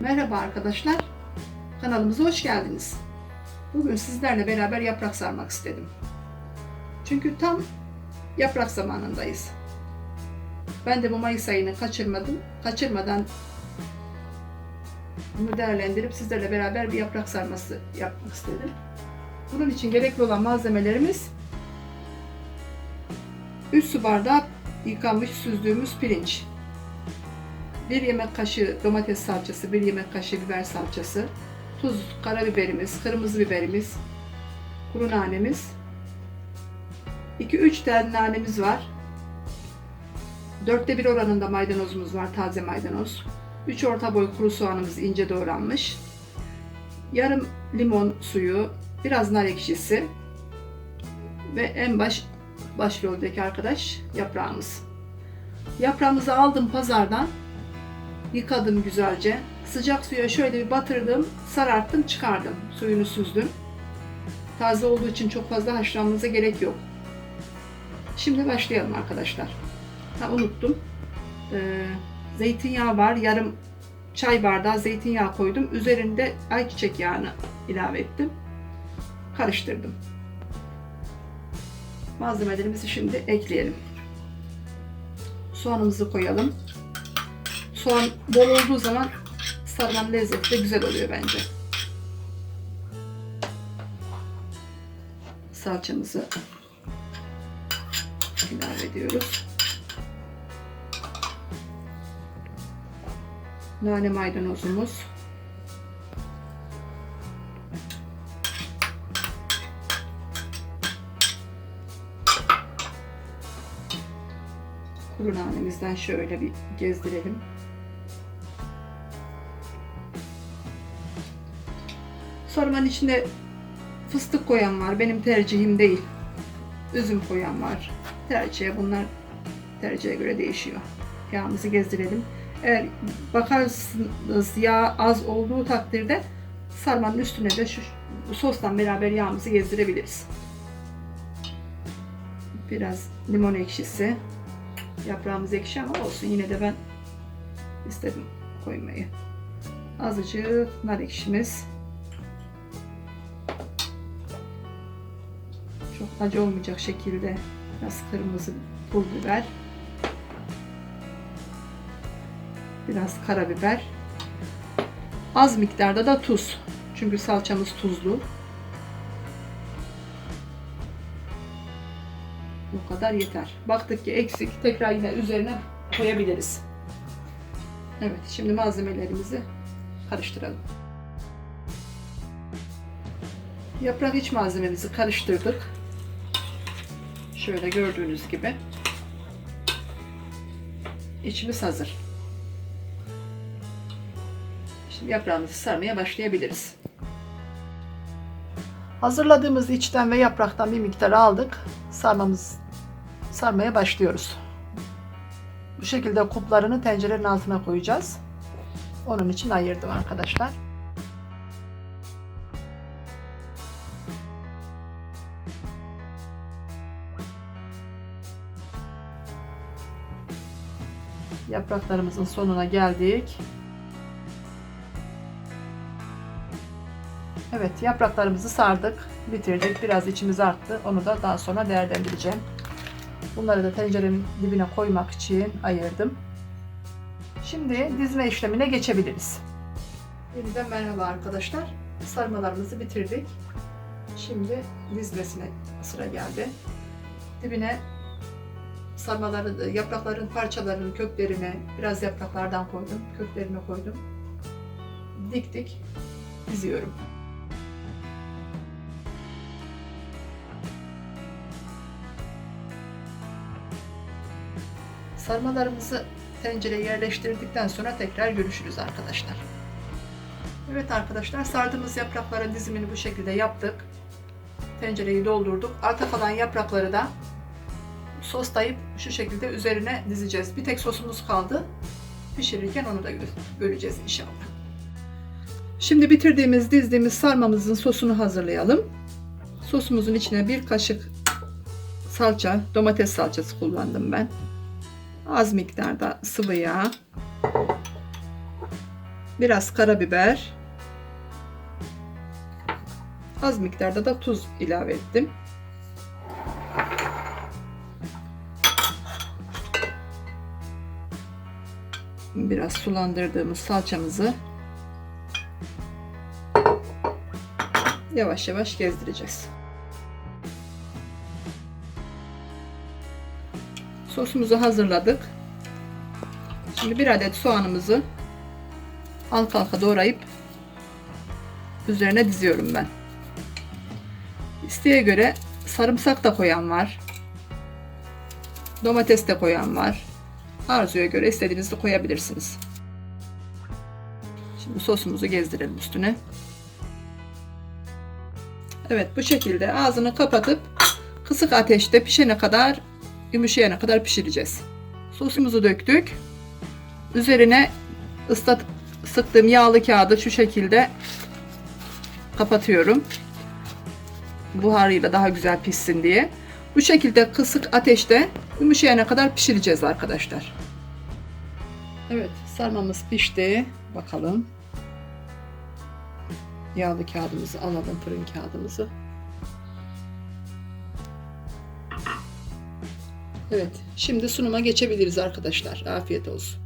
Merhaba arkadaşlar. Kanalımıza hoş geldiniz. Bugün sizlerle beraber yaprak sarmak istedim. Çünkü tam yaprak zamanındayız. Ben de bu Mayıs ayını kaçırmadım. Kaçırmadan bunu değerlendirip sizlerle beraber bir yaprak sarması yapmak istedim. Bunun için gerekli olan malzemelerimiz 3 su bardağı yıkanmış süzdüğümüz pirinç, 1 yemek kaşığı domates salçası, 1 yemek kaşığı biber salçası, tuz, karabiberimiz, kırmızı biberimiz, kuru nanemiz, 2-3 tane nanemiz var. Dörtte bir oranında maydanozumuz var, taze maydanoz. 3 orta boy kuru soğanımız ince doğranmış. Yarım limon suyu, biraz nar ekşisi ve en baş başroldeki arkadaş yaprağımız. Yaprağımızı aldım pazardan. Yıkadım güzelce. Sıcak suya şöyle bir batırdım, sararttım, çıkardım. Suyunu süzdüm. Taze olduğu için çok fazla haşlanmanıza gerek yok. Şimdi başlayalım arkadaşlar. Ha unuttum. Ee, zeytinyağı var. Yarım çay bardağı zeytinyağı koydum. Üzerinde ayçiçek yağını ilave ettim. Karıştırdım. Malzemelerimizi şimdi ekleyelim. Soğanımızı koyalım. Soğan bol olduğu zaman sarmanın lezzeti de güzel oluyor bence. Salçamızı ilave ediyoruz. Nane maydanozumuz. Kuru nanemizden şöyle bir gezdirelim. Sormanın içinde fıstık koyan var. Benim tercihim değil. Üzüm koyan var. Tercihe bunlar tercihe göre değişiyor. Yağımızı gezdirelim. Eğer bakarsınız yağ az olduğu takdirde sarmanın üstüne de şu sosla beraber yağımızı gezdirebiliriz. Biraz limon ekşisi. Yaprağımız ekşi ama olsun yine de ben istedim koymayı. Azıcık nar ekşimiz. Acı olmayacak şekilde biraz kırmızı pul biber. Biraz karabiber. Az miktarda da tuz. Çünkü salçamız tuzlu. Bu kadar yeter. Baktık ki eksik tekrar yine üzerine koyabiliriz. Evet şimdi malzemelerimizi karıştıralım. Yaprak iç malzememizi karıştırdık. Şöyle gördüğünüz gibi. İçimiz hazır. Şimdi yaprağımızı sarmaya başlayabiliriz. Hazırladığımız içten ve yapraktan bir miktar aldık. Sarmamız sarmaya başlıyoruz. Bu şekilde kuplarını tencerenin altına koyacağız. Onun için ayırdım arkadaşlar. Yapraklarımızın sonuna geldik. Evet yapraklarımızı sardık, bitirdik. Biraz içimiz arttı. Onu da daha sonra değerlendireceğim. Bunları da tencerenin dibine koymak için ayırdım. Şimdi dizme işlemine geçebiliriz. Yeniden merhaba arkadaşlar. Sarmalarımızı bitirdik. Şimdi dizmesine sıra geldi. Dibine sarmaları, yaprakların parçalarının köklerine biraz yapraklardan koydum. Köklerini koydum. Diktik. Diziyorum. Sarmalarımızı tencereye yerleştirdikten sonra tekrar görüşürüz arkadaşlar. Evet arkadaşlar sardığımız yaprakların dizimini bu şekilde yaptık. Tencereyi doldurduk. Arta kalan yaprakları da soslayıp şu şekilde üzerine dizeceğiz. Bir tek sosumuz kaldı. Pişirirken onu da göreceğiz inşallah. Şimdi bitirdiğimiz dizdiğimiz sarmamızın sosunu hazırlayalım. Sosumuzun içine bir kaşık salça, domates salçası kullandım ben. Az miktarda sıvı yağ. biraz karabiber, az miktarda da tuz ilave ettim. Biraz sulandırdığımız salçamızı yavaş yavaş gezdireceğiz. Sosumuzu hazırladık. Şimdi bir adet soğanımızı halka halka doğrayıp üzerine diziyorum ben. İsteğe göre sarımsak da koyan var. Domates de koyan var. Arzuya göre istediğinizi koyabilirsiniz. Şimdi sosumuzu gezdirelim üstüne. Evet bu şekilde ağzını kapatıp kısık ateşte pişene kadar yumuşayana kadar pişireceğiz. Sosumuzu döktük. Üzerine ıslatıp sıktığım yağlı kağıdı şu şekilde kapatıyorum. Buharıyla daha güzel pişsin diye. Bu şekilde kısık ateşte yumuşayana kadar pişireceğiz arkadaşlar. Evet sarmamız pişti. Bakalım. Yağlı kağıdımızı alalım fırın kağıdımızı. Evet şimdi sunuma geçebiliriz arkadaşlar. Afiyet olsun.